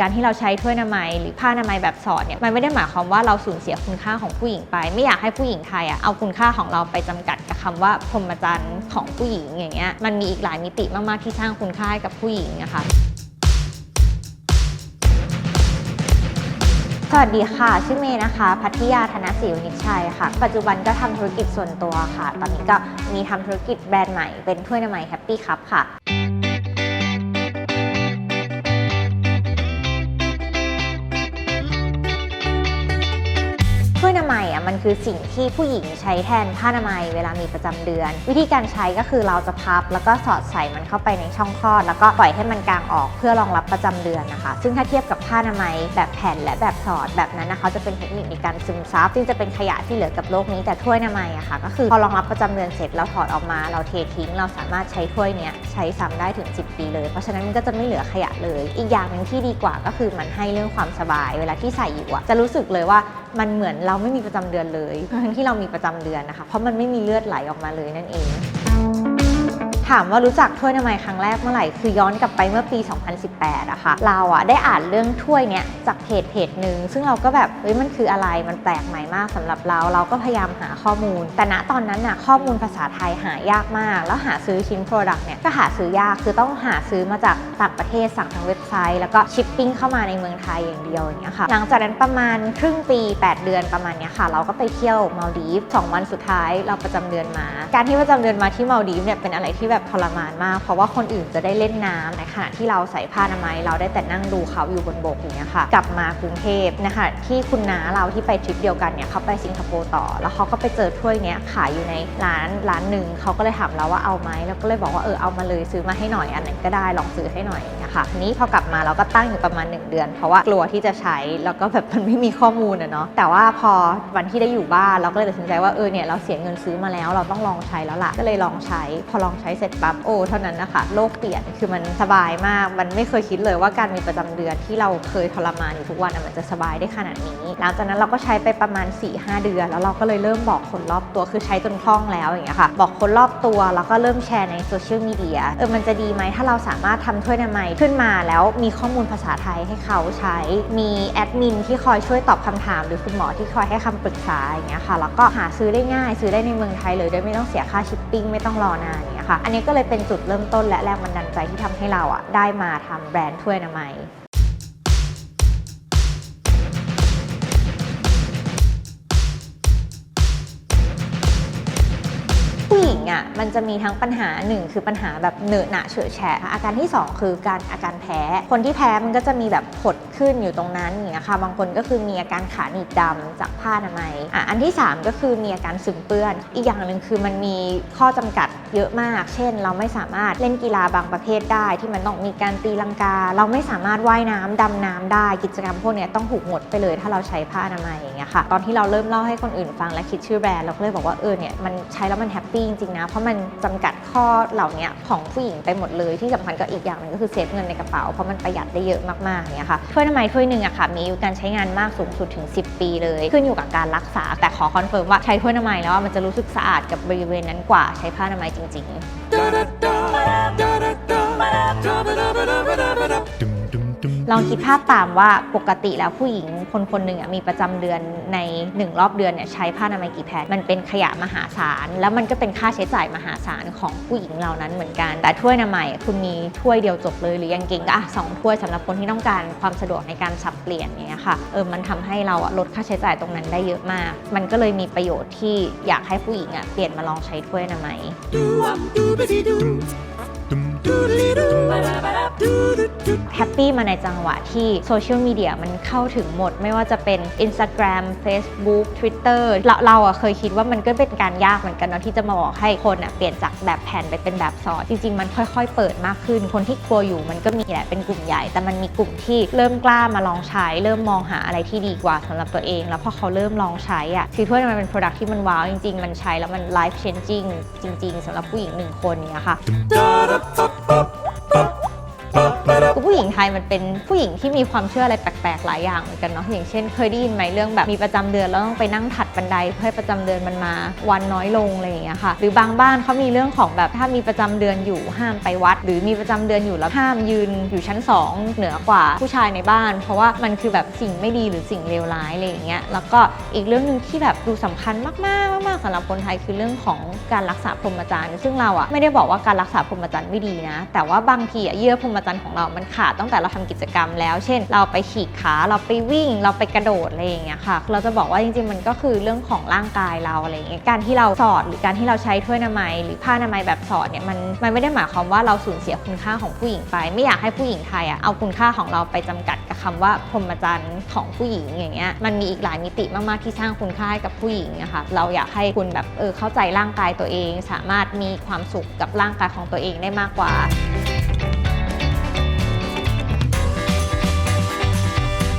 การที่เราใช้ถ้วยนามัยหรือผ้านามัยแบบสอดเนี่ยมันไม่ได้หมายความว่าเราสูญเสียคุณค่าของผู้หญิงไป ไม่อยากให้ผู้หญิงไทยอะเอาคุณค่าของเราไปจำกัดกับคำว่าพรหมจรรย์ของผู้หญิงอย่างเงี้ยมันมีอีกหลายมิติมากๆที่สร้างคุณค่าให้กับผู้หญิงนะคะสวัสดีค่ะ ชื่อเมย์นะคะ พัทยาธนศรีวณิชัยค่ะ ปัจจุบันก็ทำธุรกิจส่วนตัวค่ะ ตอนนี้ก็มีทำธุรกิจแบรนด์ใหม่เป็นถ้วยนามัยแฮปปี้คัพค่ะ ถ้วยอนามัยอะมันคือสิ่งที่ผู้หญิงใช้แทนผ้าอนามัยเวลามีประจำเดือน วิธีการใช้ก็คือเราจะพับ แล้วก็สอดใส่มันเข้าไปในช่องคลอด แล้วก็ปล่อยให้มันกางออกเพื่อรองรับประจำเดือนนะคะ ซึ่งถ้าเทียบกับผ้าอนามัยแบบแผ่นและแบบสอดแบบนั้นนะคะจะเป็นเทคนิคในการซึมซับซึ่งจะเป็นขยะที่เหลือกับโลกนี้แต่ถ้วยอนามัยอะค่ะก็คือพอรองรับประจำเดือนเสร็จแล้วถอดออกมาเราเททิ้ง เราสามารถใช้ถ้วยเนี้ยใช้ซ้ำได้ถึง 10 ปีเลย เพราะฉะนั้นมันก็จะไม่เหลือขยะเลย อีกอย่างหนึ่งที่ดีกว่าก็คือมันให้เรื่องความสบาย เวลาที่ใส่อยู่อะจะรู้สึกเลยว่า มันเหมือนเราไม่มีประจำเดือนเลยทั้งที่เรามีประจำเดือนนะคะเพราะมันไม่มีเลือดไหลออกมาเลยนั่นเอง ถามว่ารู้จักถ้วยนามัยครั้งแรกเมื่อไหร่ คือย้อนกลับไปเมื่อปี 2018อะค่ะ เราอะได้อ่านเรื่องถ้วยเนี้ยจากเพจเพจหนึ่งซึ่งเราก็แบบเฮ้ยมันคืออะไรมันแปลกใหม่มากสำหรับเรา เราก็พยายามหาข้อมูล แต่ณตอนนั้นน่ะข้อมูลภาษาไทยหายากมาก แล้วหาซื้อชิ้นโปรดักต์เนี่ยก็หาซื้อยากคือต้องหาซื้อมาจากต่างประเทศสั่งทางเว็บไซต์แล้วก็ชิปปิ้งเข้ามาในเมืองไทยอย่างเดียวอย่างเงี้ยค่ะหลังจากนั้นประมาณครึ่งปี 8 เดือนประมาณเนี้ยค่ะ เราก็ไปเที่ยวมาลดีฟสองวันสุดท้ายเราประจำเดือนมา การที่ประจำเดือนมาที่มาลดีฟเนี่ยเป็นอะไรที่แบบทรมานมาก เพราะว่าคนอื่นจะได้เล่นน้ำในขณะที่เราใส่ผ้าอนามัยเราได้แต่นั่งดูเขาอยู่บนบกอย่างเงี้ยค่ะ กลับมากรุงเทพนะคะที่คุณน้าเราที่ไปทริปเดียวกันเนี่ยเขาไปสิงคโปร์ต่อ แล้วเขาก็ไปเจอถ้วยเนี้ยขายอยู่ในร้านร้านหนึ่งเขาก็เลยถามเราว่าเอาไหมเราก็เลยบอกว่าเออเอามาเลยซื้อมาให้หน่อยอันไหนก็ได้ลองซื้อให้หน่อยอย่างเงี้ยค่ะนี้พอกลับมาเราก็ตั้งอยู่ประมาณ 1 เดือน เพราะว่ากลัวที่จะใช้แล้วก็แบบมันไม่มีข้อมูลอะเนาะแต่ว่าพอวันที่ได้อยู่บ้านเราก็เลยตัดสินใจว่าเออเนี่ยเราเสียเงินซื้อมาแล้วเราต้องลองใช้แล้วล่ะก็เลยลองใช้ พอลองใช้เสร็จปั๊บโอ้เท่านั้นนะคะโลกเปลี่ยนคือมันสบายมาก มันไม่เคยคิดเลยว่าการมีประจำเดือนที่เราเคยทรมานอยู่ทุกวันมันจะสบายได้ขนาดนี้ หลังจากนั้นเราก็ใช้ไปประมาณ 4-5 เดือน แล้วเราก็เลยเริ่มบอกคนรอบตัวคือใช้จนคล่องแล้วอย่างเงี้ยค่ะ บอกคนรอบตัวแล้วก็เริ่มแชร์ในโซเชียลมีเดียเออมันจะดีไหมถ้าเราสามารถทำถ้วยอนามัยขึ้นมาแล้วมีข้อมูลภาษาไทยให้เขาใช้ มีแอดมินที่คอยช่วยตอบคำถาม หรือคุณหมอที่คอยให้คำปรึกษาอย่างเงี้ยค่ะ แล้วก็หาซื้อได้ง่าย ซื้อได้ในเมืองไทยเลยโดยไม่ต้องเสียค่าชิปปิ้งไม่ต้องรอนาน คะ อันนี้ก็เลยเป็นจุดเริ่มต้นและแรงบันดาลใจที่ทำให้เราอะได้มาทำแบรนด์ถ้วยนามัยผู้หญิงอะมันจะมีทั้งปัญหาหนึ่งคือปัญหาแบบเหนอะหนะเฉอะแฉะอาการที่ 2 คือการอาการ พ้ คนที่แพ้มันก็จะมีแบบผดขึ้นอยู่ตรงนั้นอย่างเงี้ยค่ะบางคนก็คือมีอาการขาหนีบดำจากผ้าอนามัยอะอันที่ 3 ก็คือมีอาการสึมเปื้อน อีกอย่างหนึ่งคือมันมีข้อจำกัดเยอะมาก เช่น เราไม่สามารถเล่นกีฬาบางประเภทได้ที่มันต้องมีการตีลังกา เราไม่สามารถว่ายน้ำดำน้ำได้กิจกรรมพวกเนี้ยต้องถูกหมดไปเลย ถ้าเราใช้ผ้าอนามัยอย่างเงี้ยค่ะตอนที่เราเริ่มเล่าให้คนอื่นฟังและคิดชื่อแบรนด์เราก็เลยบอกว่าเออเนี่ยมันใช้แล้วมันแฮปปี้จริงๆนะเพราะมันจำกัดข้อเหล่านี้ของผู้หญิงไปหมดเลยที่สำคัญก็อีกอย่างหนึ่งก็คือเซฟเงินในกระเป๋าเพราะมันประหยัดได้เยอะมากๆเนี่ยค่ะถ้วยอนามัยถ้วยหนึ่งอะค่ะมีอายุการใช้งานมากสูงสุดถึง 10 ปีเลย ขึ้นอยู่กับการรักษา แต่ขอคอนเฟิร์มว่าใช้ถ้วยอนามัยแล้วมันจะรู้สึกสะอาดกับบริเวณนั้นกว่าใช้ผ้าอนามัยจริง ๆ ลองคิดภาพตามว่าปกติแล้วผู้หญิงคนคนหนึ่งมีประจำเดือนใน 1 รอบเดือนเนี่ยใช้ผ้าอนามัยกี่แผ่นมันเป็นขยะมหาศาล แล้วมันก็เป็นค่าใช้จ่ายมหาศาลของผู้หญิงเหล่านั้นเหมือนกัน แต่ถ้วยอนามัยคุณมีถ้วยเดียวจบเลยหรือยังเก่งก็อะสองถ้วยสำหรับคนที่ต้องการความสะดวกในการสับเปลี่ยนเนี้ยค่ะเออมันทำให้เราลดค่าใช้จ่ายตรงนั้นได้เยอะมาก มันก็เลยมีประโยชน์ที่อยากให้ผู้หญิงอะเปลี่ยนมาลองใช้ถ้วยอนามัย แฮปปี้มาในจังหวะที่โซเชียลมีเดียมันเข้าถึงหมด ไม่ว่าจะเป็น Instagram Facebook Twitter เราเราอะเคยคิดว่ามันก็เป็นการยากเหมือนกันเนาะที่จะมาบอกให้คนอะเปลี่ยนจากแบบแผ่นไปเป็นแบบซอสจริง ๆ มันค่อยๆ เปิดมากขึ้น คนที่กลัวอยู่มันก็มีแหละเป็นกลุ่มใหญ่ แต่มันมีกลุ่มที่เริ่มกล้ามาลองใช้ เริ่มมองหาอะไรที่ดีกว่าสำหรับตัวเอง แล้วพอเขาเริ่มลองใช้อะคือถ้วยมันเป็น Product ที่มันว้าวจริง ๆ มันใช้แล้วมัน life changing จริง ๆสำหรับผู้หญิงหนึ่งคนเนี่ยค่ะ ผู้หญิงไทยมันเป็นผู้หญิงที่มีความเชื่ออะไรแปลกๆหลายอย่างเหมือนกันเนาะอย่างเช่น เคยได้ยินไหมเรื่องแบบมีประจำเดือนแล้วต้องไปนั่งถัดบันไดเพื่อให้ประจำเดือนมันมา วันน้อยลงอะไรอย่างเงี้ยค่ะ หรือบางบ้านเขามีเรื่องของแบบถ้ามีประจำเดือนอยู่ห้ามไปวัด หรือมีประจำเดือนอยู่แล้วห้ามยืนอยู่ชั้น 2 เหนือกว่าผู้ชายในบ้าน เพราะว่ามันคือแบบสิ่งไม่ดีหรือสิ่งเลวร้ายอะไรอย่างเงี้ยแล้วก็อีกเรื่องหนึ่งที่แบบดูสำคัญมากๆมากๆสำหรับคนไทยคือเรื่องของการรักษาพรหมจรรย์ซึ่งเราอะไม่ได้บอกว่าการรักษาพรหมจรรย์ไม่ดีนะ แต่ว่าบางทีอะเยื่อพรหมจรรย์ของเรามันขาดตั้งแต่เราทำกิจกรรมแล้ว เช่น เราไปฉีกขาเราไปวิ่ง เราไปกระโดดอะไรอย่างเงี้ยค่ะ เราจะบอกว่าจริงๆมันก็คือเรื่องของร่างกายเราอะไรอย่างเงี้ยการที่เราสอดหรือการที่เราใช้ถ้วยนามัยหรือผ้านามัยแบบสอดเนี่ยมันมันไม่ได้หมายความว่าเราสูญเสียคุณค่าของผู้หญิงไป ไม่อยากให้ผู้หญิงไทยอะเอาคุณค่าของเราไปจำกัดกับคำว่าพรหมจรรย์ของผู้หญิงอย่างเงี้ยมันมีอีกหลายมิติมากๆที่สร้างคุณค่าให้กับผู้หญิงอะค่ะเราอยากให้คุณแบบเออเข้าใจร่างกายตัวเอง สามารถมีความสุขกับร่างกายของตัวเองได้มากกว่า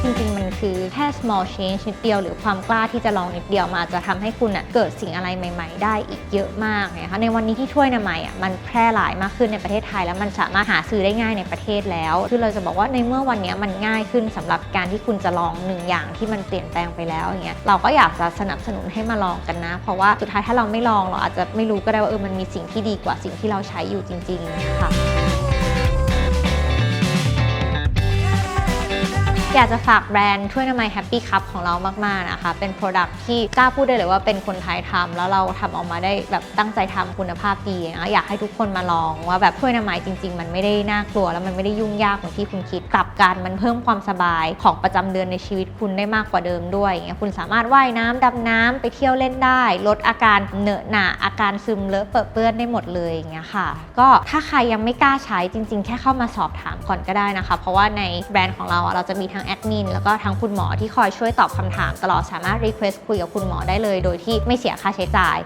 ริงๆ มันคือแค่ small change นิดเดียว หรือความกล้าที่จะลองนิดเดียวมาจะทำให้คุณอะเกิดสิ่งอะไรใหม่ ๆ ได้อีกเยอะมากนะคะในวันนี้ที่ถ้วยนามัยอะมันแพร่หลายมากขึ้นในประเทศไทย แล้วมันสามารถหาซื้อได้ง่ายในประเทศแล้ว คือเราจะบอกว่าในเมื่อวันนี้มันง่ายขึ้นสำหรับการที่คุณจะลองหนึ่งอย่างที่มันเปลี่ยนแปลงไปแล้วอย่างเงี้ยเราก็อยากจะสนับสนุนให้มาลองกันนะ เพราะว่าสุดท้ายถ้าเราไม่ลองเราอาจจะไม่รู้ก็ได้ว่าเออมันมีสิ่งที่ดีกว่าสิ่งที่เราใช้อยู่จริงๆค่ะ อยากจะฝากแบรนด์ถ้วยน้ำมันแฮปปี้คัพของเรามากๆนะคะ เป็น Product ที่กล้าพูดได้เลยว่าเป็นคนไทยทำแล้วเราทำออกมาได้แบบตั้งใจทำคุณภาพดีนะอยากให้ทุกคนมาลองว่าแบบถ้วยน้ำมันจริง ๆ มันไม่ได้น่ากลัว แล้วมันไม่ได้ยุ่งยากเหมือนที่คุณคิดกลับกันมันเพิ่มความสบายของประจำเดือนในชีวิตคุณได้มากกว่าเดิมด้วยอย่างเงี้ยคุณสามารถว่ายน้ำดำน้ำไปเที่ยวเล่นได้ ลดอาการเหนอะหนะอาการซึมเลอะเปื้อเปื้อนได้หมดเลยอย่างเงี้ยค่ะ ก็ถ้าใครยังไม่กล้าใช้จริง ๆ แค่เข้ามาสอบถามก่อนก็ได้นะคะ เพราะว่าในแบรนด์ของเราอะเราจะมีทั้งแอดมินแล้วก็ทั้งคุณหมอที่คอยช่วยตอบคำถามตลอดสามารถรีเควสคุยกับคุณหมอได้เลย โดยที่ไม่เสียค่าใช้จ่าย